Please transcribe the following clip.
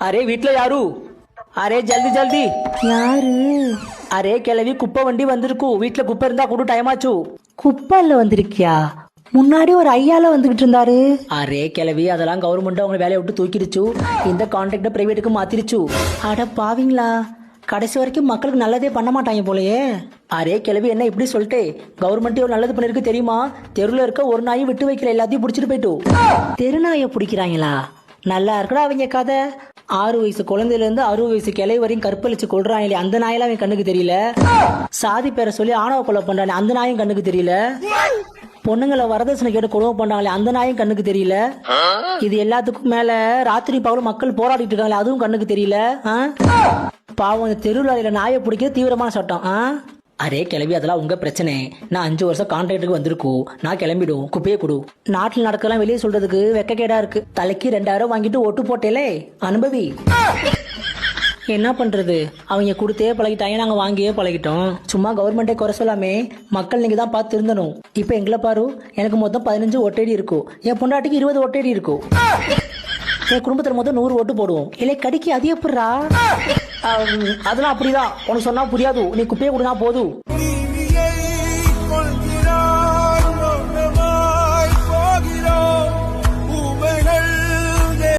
Array வீட்ல யாரு? அரே ஜல்தி ஜல்தி. யாரு? அரே கிளவி குப்பை வண்டி வந்திருக்கு. வீட்ல குப்பை இருந்தா கூட டைம் ஆச்சு. குப்பல்ல வந்திருக்கியா? முன்னாடி ஒரு ஐயால வந்துகிட்டு இருந்தாரு. அரே கிளவி அதெல்லாம் கவர்மெண்ட் அவங்க வேலையை விட்டு தூக்கிடுச்சு. இந்த கான்ட்ராக்ட பிரைவேட்டுக்கு மாத்திருச்சு. அட பாவிங்களா? கடைசி வரைக்கும் மக்களுக்கு நல்லதே பண்ண மாட்டாங்க போலயே. அரே கிளவி என்ன இப்படி சொல்லிட்டு? கவர்மெண்ட் ஒரு நல்லது பண்ணிருக்கு தெரியுமா? தெருவில் இருக்க ஒரு நாயும் விட்டு வைக்கல எல்லாத்தையும் பிடிச்சிட்டு போயிட்டு. தெருநாயை பிடிக்கிறாங்களா? நல்லா இருக்கடா அவங்க கதை. ஆறு வயசு குழந்தையில இருந்து அறுபது வயசு கிளை வரையும் கற்பழிச்சு கொள்றாங்களே அந்த நாயெல்லாம் அவன் கண்ணுக்கு தெரியல? சாதி பேரை சொல்லி ஆணவ கொலை பண்றானே அந்த நாயும் கண்ணுக்கு தெரியல? பொண்ணுங்களை வரதட்சணை கேட்டு கொடுமை பண்றாங்களே அந்த நாயும் கண்ணுக்கு தெரியல? இது எல்லாத்துக்கும் மேல ராத்திரி பகலும் மக்கள் போராடிட்டு இருக்காங்களே அதுவும் கண்ணுக்கு தெரியல? ஆ? பாவம் இந்த தெருவில் நாயை பிடிக்கிறது தீவிரமான சட்டம். ஆ? அரே கிளம்பி அதெல்லாம் உங்க பிரச்சனை. நான் அஞ்சு வருஷம் கான்ட்ராக்டுக்கு வந்திருக்கோம் நான் கிளம்பிடும். குப்பையே கொடு. நாட்டில் நடக்கலாம் வெளியே சொல்றதுக்கு வெக்கக்கேடா இருக்கு. தலைக்கு ரெண்டாயிரம் வாங்கிட்டு ஒட்டு போட்டேலே. அனுபவி. என்ன பண்றது? அவங்க கொடுத்தே பழகிட்டாங்க நாங்க வாங்கியே பழகிட்டோம். சும்மா கவர்மெண்டே குறை சொல்லாமே. மக்கள் நீங்க தான் பார்த்து இருந்தணும். இப்போ எங்களை பாரு. எனக்கு மொத்தம் பதினஞ்சு ஒட்டேடி இருக்கும் என் பொண்டாட்டிக்கு இருபது ஒட்டேடி இருக்கும் என் குடும்பத்துல மொத்தம் நூறு ஓட்டு போடுவோம். இல்லை கடிக்கு அது எப்படா Um, அதெல்லாம் அப்படிதான். உனக்கு சொன்னா புரியாது. நீ குப்பையை கொடுனா போதும்.